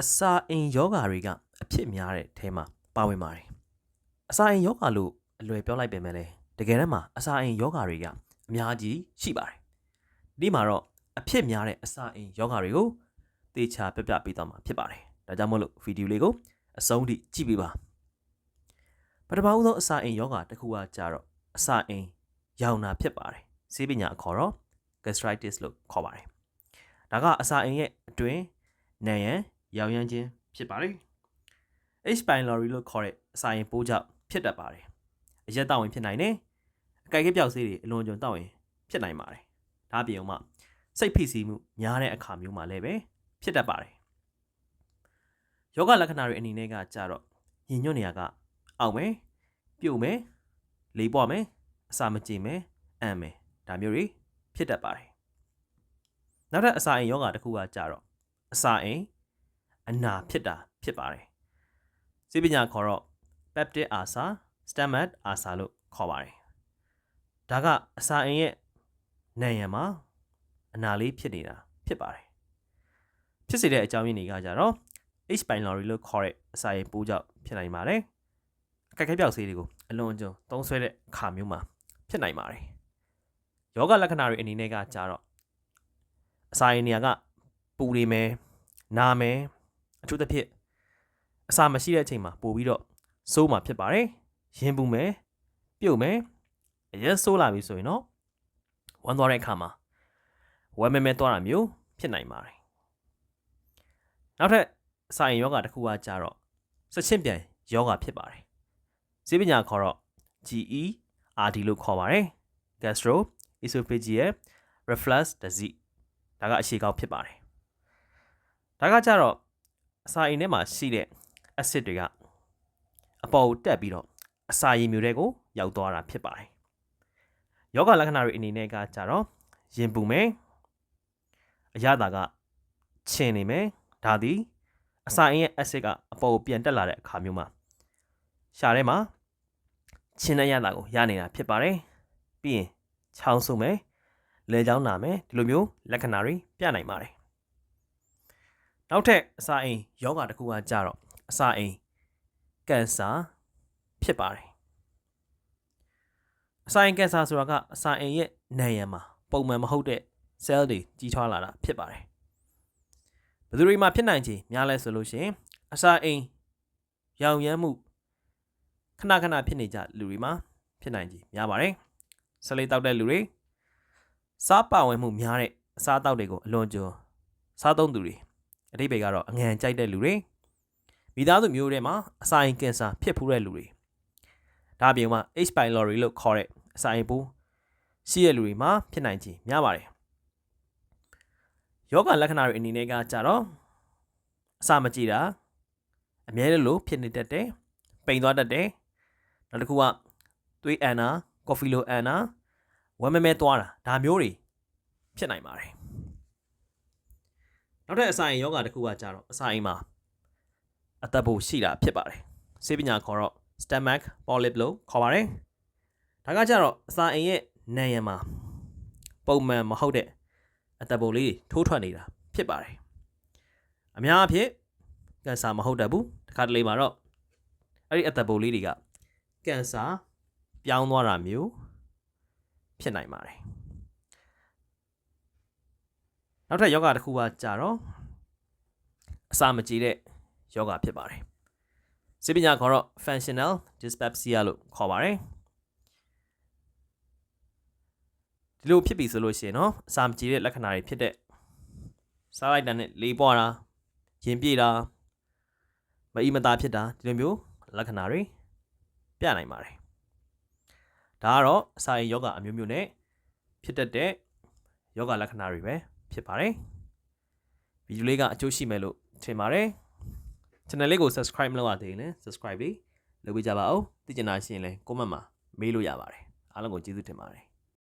အစာအိမ်ယောဂါတွေကအဖြစ်များတဲ့အဲမှာပါဝင်ပါတယ်အစာအိမ်ယောဂါလို့အလွယ်ပြောလိုက်ပေမဲ့လည်းတကယ်တမ်းမှာအစာအိမ်ယောဂါတွေကအများကြီးရှိပါတယ်ဒီမှာတော့အဖြစ်များတဲ့အစာအိမ်ယောဂါတွေကိုသေချာပြပြပေးသွားမှာဖြစ်ပါတယ်ဒါကြောင့်မို့လို့ဗီဒီယိုလေးကိုအဆုံးထိကြည့်ပေးပါပထမဦးဆုံးအစာအိမ်ယောဂါတစ်ခုကကြတော့အစာအိမ်ရောင်နာဖြစ်ပါတယ်ဆေးပညာအခေါ်တော့ gastritis လို့ခေါ်ပါတယ်ဒါကအစာအိမ်ရဲ့အတွင်းနံရံ ရောင်ရမ်းခြင်းဖြစ်ပါတယ် H pylori လို့ခေါ်တဲ့အစာရင်ပိုးကြောင့်ဖြစ်တတ်ပါတယ်အရက်တောက်ဝင်ဖြစ်နိုင်တယ်အကြိုက်ပြောက်ဆေးတွေအလွန်ကြုံတောက်ရင်ဖြစ်နိုင်ပါတယ်ဒါအပြင်မှစိတ်ဖိစီးမှုများတဲ့အခါမျိုးမှာလည်းပဲဖြစ်တတ်ပါတယ်ယောဂလက္ခဏာတွေအနေနဲ့ကကြတော့ညင်ညွတ်နေရကအောက်မယ်ပြုတ်မယ်လေးပွားမယ်အစာမကြေမယ်အံ့မယ်ဒါမျိုးတွေဖြစ်တတ်ပါတယ်နောက်ထပ်အစာအိမ်ယောဂတစ်ခုကကြတော့အစာအိမ် အနာဖြစ်တာဖြစ်ပါတယ်စေပညာခေါ်တော့ peptic ulcer stomach ulcer လို့ခေါ်ပါတယ်ဒါကအစာအိမ်ရဲ့နံရံမှာအနာလေးဖြစ်နေတာဖြစ်ပါတယ်ဖြစ်စေတဲ့အကြောင်းရင်းတွေကကြတော့ H pylori လို့ခေါ်တဲ့အစာအိမ်ပိုးကြောင့်ဖြစ်နိုင်ပါတယ်အကက်ခဲပြောက်ဆေးတွေကိုအလွန်အကျွံသုံးဆွဲတဲ့အခါမျိုးမှာဖြစ်နိုင်ပါတယ်ယောဂလက္ခဏာတွေအနေနဲ့ကကြတော့အစာအိမ်နေရာကပူနေမယ်နာမယ် အထူးသဖြင့်အစာမရှိတဲ့အချိန်မှာပို့ပြီးတော့စိုးမှာဖြစ်ပါတယ်ရင်ပူမယ်ပြုတ်မယ်အရက်ဆိုးလာပြီဆိုရင်တော့ဝမ်းသွားတဲ့အခါမှာဝမ်းမဲမဲသွားတာမျိုးဖြစ်နိုင်ပါတယ်နောက်ထပ်အစာရင်ယောဂတစ်ခုကကြတော့စချင့်ပြန်ယောဂဖြစ်ပါတယ်ဈေးပညာခေါ်တော့ GE RD လို့ခေါ်ပါတယ် gastro esophageal reflux disease ဒါကအရှေ့ကောက်ဖြစ်ပါတယ်ဒါကကြတော့ အစာအိမ်ထဲမှာရှိတဲ့ acid တွေကအပေါ်ကိုတက်ပြီးတော့အစာရည်မျိုးတွေကိုရောက်သွားတာဖြစ်ပါတယ်ယောဂလက္ခဏာတွေအနေနဲ့ကကြတော့ရင်ပူမယ်အရသာကချင်နေမယ်ဒါသည်အစာအိမ်ရဲ့ acid ကအပေါ်ကိုပြန်တက်လာတဲ့အခါမျိုးမှာရှာထဲမှာချင်တဲ့ရသာကိုရနေတာဖြစ်ပါတယ်ပြီးရင်ချောင်းဆုပ်မယ်လဲချောင်းနာမယ်ဒီလိုမျိုးလက္ခဏာတွေပြနိုင်ပါတယ် နောက်ထပ်အစာအိမ်ယောဂတစ်ခုကကြတော့အစာအိမ်ကင်ဆာဖြစ်ပါတယ်အစာအိမ်ကင်ဆာဆိုတာကအစာအိမ်ရဲ့နံရံမှာပုံမှန်မဟုတ်တဲ့ cell တွေကြီးထွားလာတာဖြစ်ပါတယ်ဘယ်သူတွေမှာဖြစ်နိုင်ချေများလဲဆိုလို့ရှိရင်အစာအိမ်ရောင်ရမ်းမှုခဏခဏဖြစ်နေကြလူတွေမှာဖြစ်နိုင်ချေများပါတယ်ဆလေးတောက်တဲ့လူတွေစားပါဝင်မှုများတဲ့အစားအသောက်တွေကိုအလွန်ကျော်စားသုံးသူတွေ အတိပ္ပယ်ကတော့အငံကြိုက်တဲ့လူတွေမိသားစုမျိုးတွေမှာအစာအိမ်ကင်ဆာဖြစ်ဖူးတဲ့လူတွေဒါအပြင်မှာ H pylori လို့ခေါ်တဲ့အစာအိမ်ပိုးရှိတဲ့လူတွေမှာဖြစ်နိုင်ခြင်းများပါတယ်ယောဂလက္ခဏာတွေအနေနဲ့ကကြတော့အစာမကြည့်တာအမြဲတလို့ဖြစ်နေတတ်တယ်ပိန်သွားတတ်တယ်နောက်တစ်ခုကသွေးအန်နာကော်ဖီလိုအန်နာဝမ်းမဲမဲသွားတာဒါမျိုးတွေဖြစ်နိုင်ပါတယ် နောက်ထပ်အစာအိမ်ယောဂတစ်ခုကကြတော့အစာအိမ်မှာအသက်ဖို့ရှိတာဖြစ်ပါတယ်ဆေးပညာခေါ်တော့ stomach polyp လို့ခေါ်ပါတယ်ဒါကကြတော့အစာအိမ်ရဲ့နံရံမှာပုံမှန်မဟုတ်တဲ့အသက်ဖို့လေးထိုးထွက်နေတာဖြစ်ပါတယ်အများအဖြစ်ကင်ဆာမဟုတ်တတ်ဘူးတခါတလေမှာတော့အဲ့ဒီအသက်ဖို့လေးတွေကကင်ဆာပြောင်းသွားတာမျိုးဖြစ်နိုင်ပါတယ် နောက်ထပ်ယောဂတစ်ခုကကြတော့အစာမကြေတဲ့ယောဂဖြစ်ပါတယ်စေပညာခေါ်တော့ functional dyspepsia လို့ခေါ်ပါတယ်ဒီလိုဖြစ်ပြီဆိုလို့ရှိရင်တော့အစာမကြေတဲ့လက္ခဏာတွေဖြစ်တဲ့စားလိုက်တာနဲ့လေပွားတာရင်ပြေတာမအီမသာဖြစ်တာဒီလိုမျိုးလက္ခဏာတွေပြနိုင်ပါတယ်ဒါကတော့အစာရင်ယောဂအမျိုးမျိုးနဲ့ဖြစ်တတ်တဲ့ယောဂလက္ခဏာတွေပဲ ဖြစ်ပါတယ်ဗီဒီယိုလေးကအကျိုးရှိမယ်လို့ထင်ပါတယ် channel လေးကို subscribe မလုပ်ရသေးရင်လည်း subscribe လေးလုပ်ပေးကြပါဦးသိချင်တာရှိရင်လည်း comment မှာမေးလို့ရပါတယ်အားလုံးကိုကျေးဇူးတင်ပါတယ်